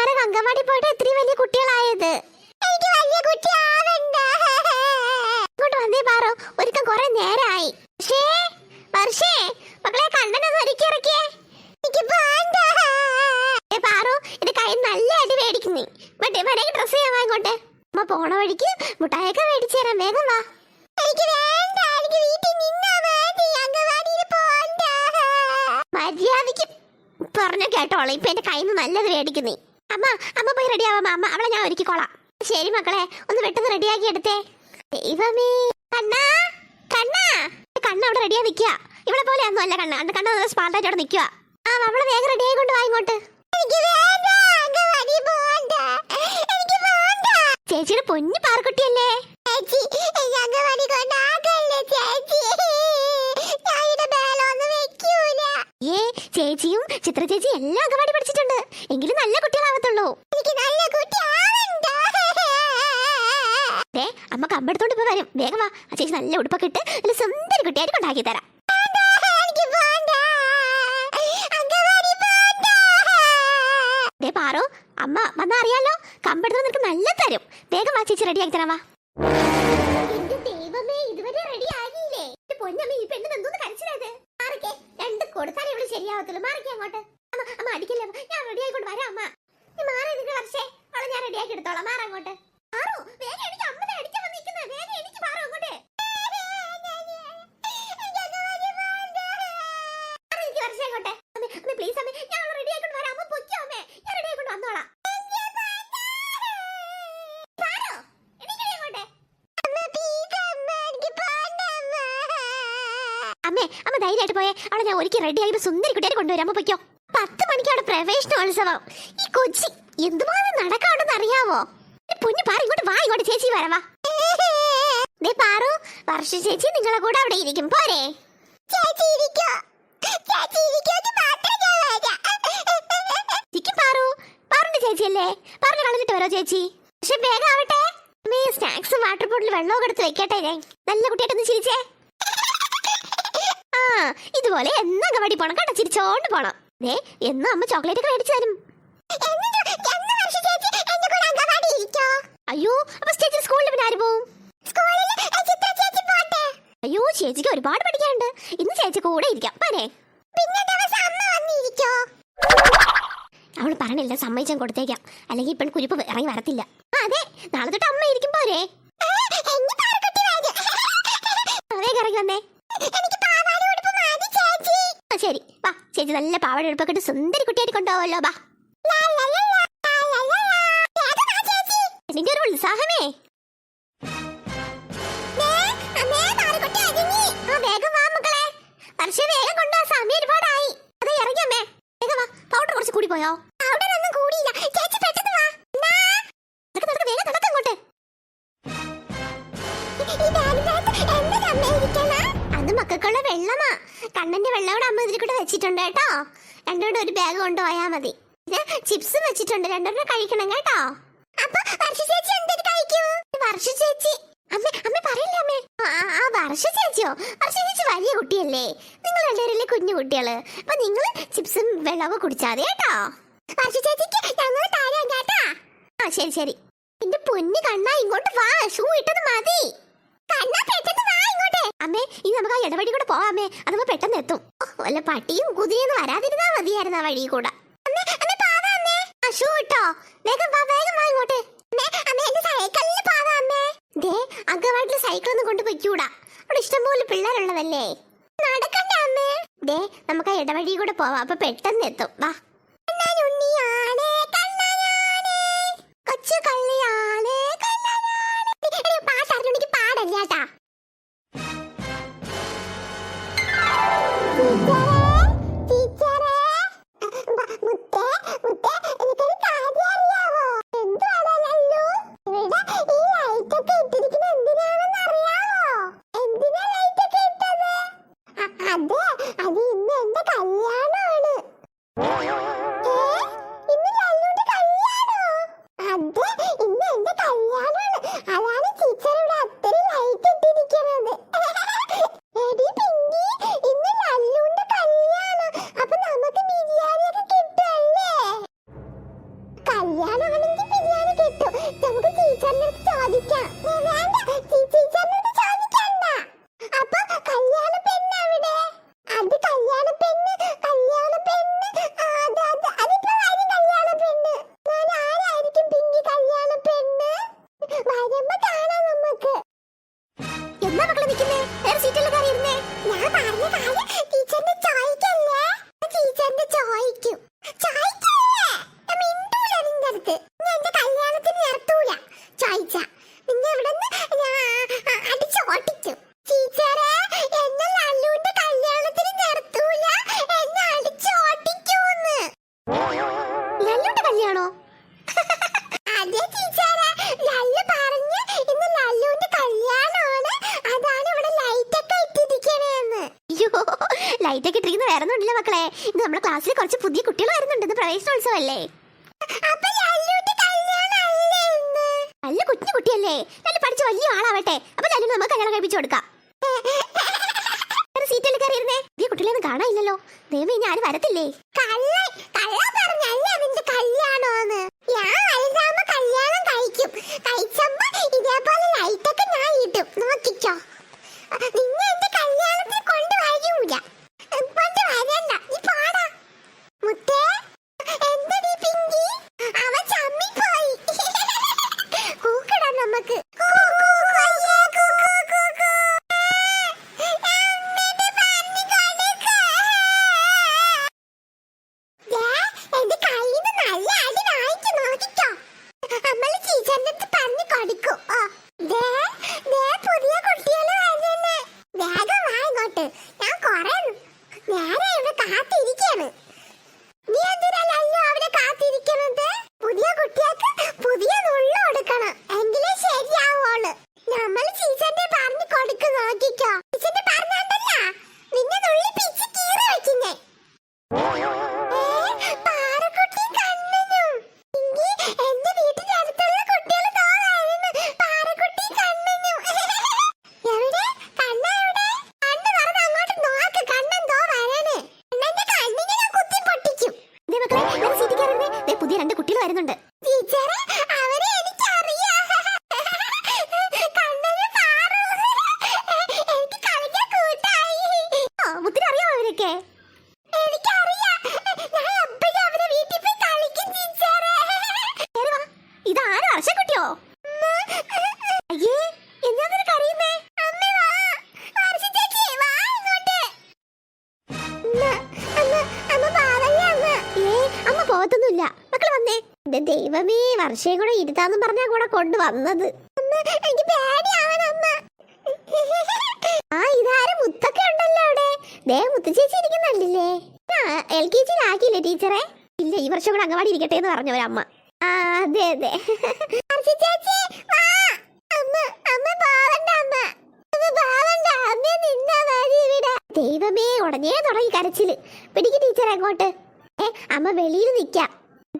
ചേച്ചിമാരെ അങ്കവാടി പോയിട്ട് ഇത്രയും വലിയ കുട്ടികളായത്? എനിക്ക് വലിയ കുട്ടിയാവണ്ട. ഇങ്ങോട്ട് വന്നേ പാറോ. ഒരുക്കം കുറെ നേരായി. പക്ഷേ വർഷേ മക്കളെ കണ്ണനൊന്ന് ഒരുക്കി ഇറക്കിയേ. എനിക്ക് ഏ പാറു ഇത് കൈ നല്ല അടി മേടിക്കുന്നേ. മറ്റേ വേണമെങ്കിൽ ഡ്രസ്സ് ചെയ്യാൻ വാ അമ്മ പോണ വഴിക്ക് മുട്ടായൊക്കെ മേടിച്ചു തരാം. വേഗം വാ. എനിക്ക് വേണ്ട. എനിക്ക് വീട്ടിൽ നിന്നാ മതി. അംഗൻവാടിയിൽ പോണ്ട. മര്യാദയ്ക്ക് പറഞ്ഞു കേട്ടോളെ. ഇപ്പൊ എന്റെ കയ്യിൽ നിന്ന് നല്ലത് മേടിക്കുന്നേ. അമ്മ അമ്മ പോയി റെഡി ആവാം അമ്മ. അവളെ ഞാൻ ഒരുക്കിക്കോളാം. ശരി മക്കളെ ഒന്ന് പെട്ടെന്ന് റെഡിയാക്കി എടുത്തേ. ദൈവമേ. കണ്ണാ കണ്ണാ. കണ്ണ അവിടെ റെഡിയാ നിക്ക ഇവിടെ പോലെ ഒന്നും അല്ല കണ്ണ. കണ്ണ കണ്ണ സ്മാർട്ടായിട്ട് അവിടെ നിൽക്കുക. ആ അവളെ വേഗം റെഡി ആയിക്കൊണ്ട് വാ ഇങ്ങോട്ട്. ചേച്ചിയുടെ പൊന്നു പാർക്കുട്ടിയല്ലേ ചേച്ചി അംഗൻവാടി കൊണ്ടാകല്ലേ ചിത്ര ചേച്ചി എല്ലാം അംഗൻവാടി പഠിച്ചിട്ടുണ്ട്. എങ്കിലും നല്ല കുട്ടികളാവത്തുള്ളൂ. എനിക്ക് നല്ല ദേ അമ്മ കമ്പെടുത്തോണ്ട് ഇപ്പൊ വരും. വേഗം വാ. ആ ചേച്ചി നല്ല ഉടുപ്പൊക്കെ ഇട്ട് നല്ല സുന്ദരി കുട്ടിയായിട്ട് കൊണ്ടാക്കി തരാം. പാറു അമ്മ വന്നാ അറിയാലോ കമ്പെടുത്ത് നിനക്ക് നല്ല തരും. വേഗം വാ ചേച്ചി റെഡിയാക്കി തരാം വാ. ദൈവമേ ഇതുവരെ റെഡി ആകിയില്ലേ പൊന്നമ്മ ഈ പെണ്ണ് എന്തോന്ന് ശരിയാവത്തുള്ളൂ മാറിക്കേ അങ്ങോട്ട്. അമ്മ അമ്മ അടിക്കില്ല. ഞാൻ റെഡി ആയിക്കൊണ്ട് വരാം അമ്മ. നീ മാറി നിൽക്കുക വർഷേ. അവളെ ഞാൻ റെഡി ആക്കി എടുത്തോളാം. മാറാ അങ്ങോട്ട്. മാറു. വേഗം എനിക്ക് അമ്മനെ അടിക്കാൻ വന്നിരിക്കുന്നത് വേഗം എനിക്ക് മാറോ അങ്ങോട്ട്. അമ്മേ അമ്മ ധൈര്യമായിട്ട് പോയേ. അവിടെ ഞാൻ ഒരിക്കൽ റെഡി ആയിപ്പോ സുന്ദരി കുട്ടിയെ കൊണ്ടുവരാം അമ്മ പൊയ്ക്കോ. പത്ത് മണിക്ക് അവിടെ പ്രവേശനോത്സവം ഈ കൊച്ചി എന്തുമാത്രം നടക്കാണ്ടെന്ന് അറിയാവോ? പുഞ്ഞു പാറ ഇങ്ങോട്ട് വാ ഇങ്ങോട്ട് ചേച്ചി വരവാ ദേ പാറു വർഷ ചേച്ചി നിങ്ങളെ കൂടെ അവിടെ ഇരിക്കും. പോരെ. ചേച്ചി ഇരിക്കോ. ചേച്ചി ഇരിക്കോ ഇരിക്കും പാറു. പാറുണ്ട് ചേച്ചിയല്ലേ? പറഞ്ഞു കളഞ്ഞിട്ട് വരോ ചേച്ചി. പക്ഷെ വേഗം ആവട്ടെ. സ്നാക്സും വാട്ടർ ബോട്ടിൽ വെള്ളവും എടുത്ത് വെക്കട്ടെ ഞാൻ. നല്ല കുട്ടിയായിട്ടൊന്ന് ചിരിച്ചേ. ഇതുപോലെ എന്നാ അംഗൻവാടി പോണം കേട്ടോ ചിരിച്ചോണ്ട് പോണം. ദേ എന്നാ അമ്മ ചോക്ലേറ്റ് ഒക്കെ മേടിച്ചു തരും. അയ്യോ അപ്പൊ ചേച്ചി സ്കൂളിൽ പിന്നെ ആര് പോവും? അയ്യോ ചേച്ചിക്ക് ഒരുപാട് പഠിക്കാനുണ്ട്. ഇന്ന് ചേച്ചി കൂടെ ഇരിക്കാം. പോരെ അവൾ പറഞ്ഞില്ല സമ്മതിച്ചാൻ കൊടുത്തേക്കാം. അല്ലെങ്കിൽ ഇപ്പം കുരിപ്പ് ഇറങ്ങി വരത്തില്ല. അതെ നാളെ തൊട്ട് അമ്മ ഇരിക്കും പോരെ ആ, വേഗം ഇറങ്ങി വന്നേ ആ, ശരി വാ ചേച്ചി നല്ല പാവട എടുപ്പൊക്കെ സുന്ദരി കുട്ടിയായിട്ട് കൊണ്ടുപോവല്ലോ ബാ ഉത്സാഹമേ വേഗം വേഗം വാ പൗഡർ കുറച്ച് കൂടി പോയോ കൂടിയില്ല ചേച്ചി പെട്ടെന്ന് വാ നടക്ക് നടക്ക് വേഗം നടക്ക് അങ്ങോട്ട് അത് മക്കൾക്കുള്ള വെള്ളമാ വെള്ളം കൂടെ അമ്മ ഇതിൽ കൂടെ വെച്ചിട്ടുണ്ട് കേട്ടോ. രണ്ടോടെ ഒരു ബാഗ് കൊണ്ടുപോയാ മതി. ചിപ്സ് വെച്ചിട്ടുണ്ട്. രണ്ടോടെ കഴിക്കണം കേട്ടോ. അപ്പൊ വർഷ ചേച്ചി വർഷ ചേച്ചി. അമ്മ അമ്മ പറയില്ല ആ, വർഷ ചേച്ചിയോ? വർഷ ചേച്ചി വലിയ കുട്ടിയല്ലേ. നിങ്ങൾ രണ്ടുപേരല്ലേ കുഞ്ഞു കുട്ടികൾ. അപ്പൊ നിങ്ങൾ ചിപ്സും വെള്ളവും കുടിച്ചാൽ കേട്ടോ. വർഷ ചേച്ചിക്ക് ആ ശരി ശരി. എന്റെ പൊന്നു കണ്ണാ ഇങ്ങോട്ട് വാ. ഷൂ ഇട്ടത് മതി. അമ്മേ നമുക്ക് ഇടവഴി അഥവാ പെട്ടെന്ന് എത്തും. വല്ല പട്ടിയും കുതിരയൊന്നും വരാതിരുന്നാ മതിയായിരുന്നു വഴി കൂടെ. അമ്മേ, അമ്മേ, അമ്മേ. വേഗം വാ വേഗം വാ ഇങ്ങോട്ട്. അമ്മേ, അമ്മേ, അമ്മേ. ഇഷ്ടംപോലെ പിള്ളേരുള്ളതല്ലേ. നടക്കണ്ട അമ്മേ. ദേ നമുക്ക് ആ ഇടവഴി കൂടെ പോവാം. അപ്പൊ പെട്ടെന്ന് എത്തും. വാ. 你干。ലൈറ്റ് ഒക്കെ ഇട്ടിരിക്കുന്ന. വേറെ ഒന്നുമില്ല മക്കളെ. ഇത് നമ്മുടെ ക്ലാസ്സിൽ കുറച്ച് പുതിയ കുട്ടികൾ വരുന്നുണ്ട് ഇത് പ്രവേശനോത്സവല്ലേ ഇന്ന് നല്ല കുഞ്ഞു കുട്ടിയല്ലേ? നല്ല പഠിച്ച വലിയ ആളാവട്ടെ. അപ്പൊ ലല്ലു നമുക്ക് കല്യാണം കഴിപ്പിച്ചു കൊടുക്കാം. സീറ്റിൽ കയറിയിരുന്നേ? ഈ കുട്ടികളൊന്നും കാണാനില്ലല്ലോ. ദൈവം ഇനി ആരും വരത്തില്ലേ? കല്യാണം കഴിക്കും. കഴിച്ചപ്പോ കൊറേ നേരെ ഇവിടെ കാത്തിരിക്കാണ്. നീ എന്തിനാ ലല്ലു അവിടെ കാത്തിരിക്കുന്നത് പുതിയ കുട്ടികൾക്ക് പുതിയ നുള്ളു കൊടുക്കണം. എങ്കിലേ ശരിയാവുള്ളൂ. നമ്മൾ ടീച്ചറിന്റെ പറഞ്ഞു കൊടുക്ക് നോക്കിക്കോ. ടീച്ചറിന്റെ പറഞ്ഞണ്ടല്ല. നിന്നെ നുള്ളി പിച്ച് കീറി വെക്കുന്നേ. ടീച്ചറെ. കേറി അവരൊക്കെ അയ്യേ അമ്മ വന്നേ. ദൈവമേ വർഷയെ കൂടെ ഇരുത്താന്നും പറഞ്ഞാ കൂടെ കൊണ്ടുവന്നത്. എനിക്ക് പേടിയാവണം ആ അവിടെ. ദേ ടീച്ചറെ? ഇല്ല ഈ വർഷം കൂടെ അംഗവാടി ഇരിക്കട്ടെ എന്ന് പറഞ്ഞു ഒരമ്മ. അതെ അതെ. ദൈവമേ ഉടനെ തുടങ്ങി കരച്ചിൽ. പിടിക്ക് ടീച്ചറെ അങ്ങോട്ട്. ഏ അമ്മ വെളിയിൽ നിക്കാം.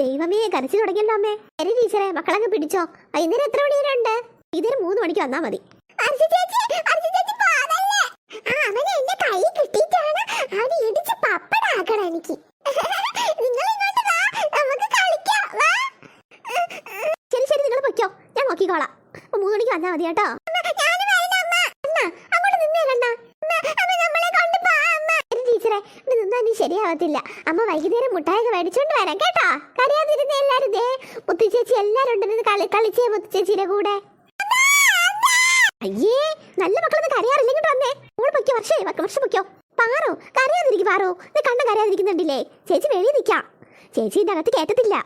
ദൈവമേ കരച്ചിൽ തുടങ്ങിയല്ലോ അമ്മേ. ശരി ടീച്ചറെ മക്കളങ്ങ് പിടിച്ചോ. വൈകുന്നേരം എത്ര മണി വരെ ഉണ്ട്? ഇതൊരു മൂന്ന് മണിക്ക് വന്നാ മതി. എനിക്ക്. നിങ്ങൾ ഇങ്ങോട്ട് വാ നമുക്ക് കളിക്കാം. വാ. ശരി ശരി നിങ്ങൾ പൊയ്ക്കോ. ഞാൻ നോക്കിക്കോളാം. അപ്പൊ മൂന്ന് മണിക്ക് വന്നാ മതി കേട്ടോ. ശരിയാവത്തില്ല. അമ്മ വൈകുന്നേരം മുട്ടായൊക്കെ മേടിച്ചോണ്ട് വരാം കേട്ടോ. കരയാതിരുന്ന എല്ലാരും ദേ. മുത്തുചേച്ചി എല്ലാരും ഉണ്ടെന്ന് കളി കളിച്ചേ മുത്തുചേച്ചിയുടെ കൂടെ. അയ്യേ നല്ല മക്കളൊന്നും കരയാറില്ലെങ്കിൽ വന്നേ. മോൾ പൊയ്ക്കോ വർഷേ വർഷം പൊയ്ക്കോ. പാറോ കരയാതിരിക്കും പാറോ. നീ കണ്ട കരയാതിരിക്കുന്നുണ്ടില്ലേ? ചേച്ചി വെളിയിൽ നിൽക്കാം. ചേച്ചി ഇതിന്റെ അകത്ത് കേട്ടത്തില്ല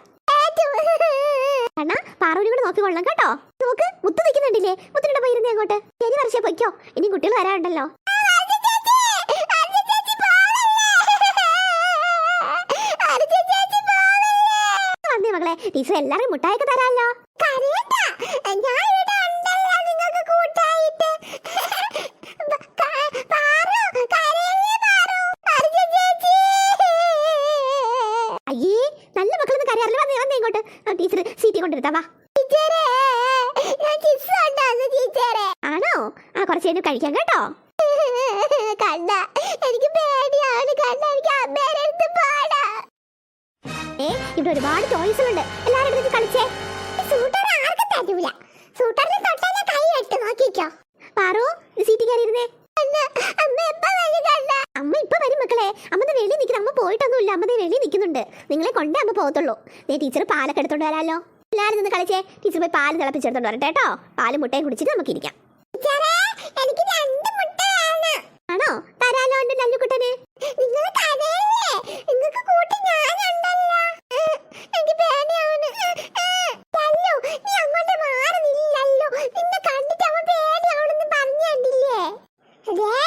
കണ്ണ പാറൂരി കൂടെ നോക്കി കൊള്ളാം കേട്ടോ. നോക്ക് മുത്ത് നിൽക്കുന്നുണ്ടില്ലേ? മുത്തിനോട് പോയിരുന്നേ അങ്ങോട്ട്. ശരി വർഷേ പൊയ്ക്കോ. ഇനി കുട്ടികൾ വരാറുണ്ടല്ലോ. മകളെ ടീച്ചർ എല്ലാരും മുട്ടായൊക്കെ തരാമല്ലോ. ഞാൻ കൊണ്ടിരുത്താ വാ. ആണോ? ആ കുറച്ച് കഴിഞ്ഞ് കഴിക്കാം കേട്ടോ. കണ്ട എനിക്ക് പേടിയാണ് കണ്ട എനിക്ക് അമ്മേരെ അടുത്ത് പാടാ. ഏ ഇവിടെ ഒരുപാട് എല്ലാവരും എടുത്ത് കളിച്ചേ. സൂട്ടർ ആർക്കും തരൂല. സൂട്ടറിന് തൊട്ടാ ഞാൻ കൈ ഇട്ട് നോക്കിക്കോ. പാറു സീറ്റ് കയറിയിരുന്നേ. അമ്മ ഇപ്പൊ വരും മക്കളെ. അമ്മ ദേ വെളിയിൽ നിൽക്കുന്ന. അമ്മ പോയിട്ടൊന്നുമില്ല. അമ്മ ദേ വെളിയിൽ നിൽക്കുന്നുണ്ട്. നിങ്ങളെ കൊണ്ടേ അമ്മ പോകത്തുള്ളൂ. നീ ടീച്ചർ പാലൊക്കെ എടുത്തോണ്ട് വരാലോ. എല്ലാരും നിന്ന് കളിച്ചേ. ടീച്ചർ പോയി പാൽ തിളപ്പിച്ചെടുത്തോണ്ട് വരട്ടെ കേട്ടോ. പാൽ മുട്ടയും കുടിച്ചിട്ട് നമുക്ക് ഇരിക്കാം. ആണോ? തരാലോ എന്റെ ലല്ലുക്കുട്ടന് Yeah.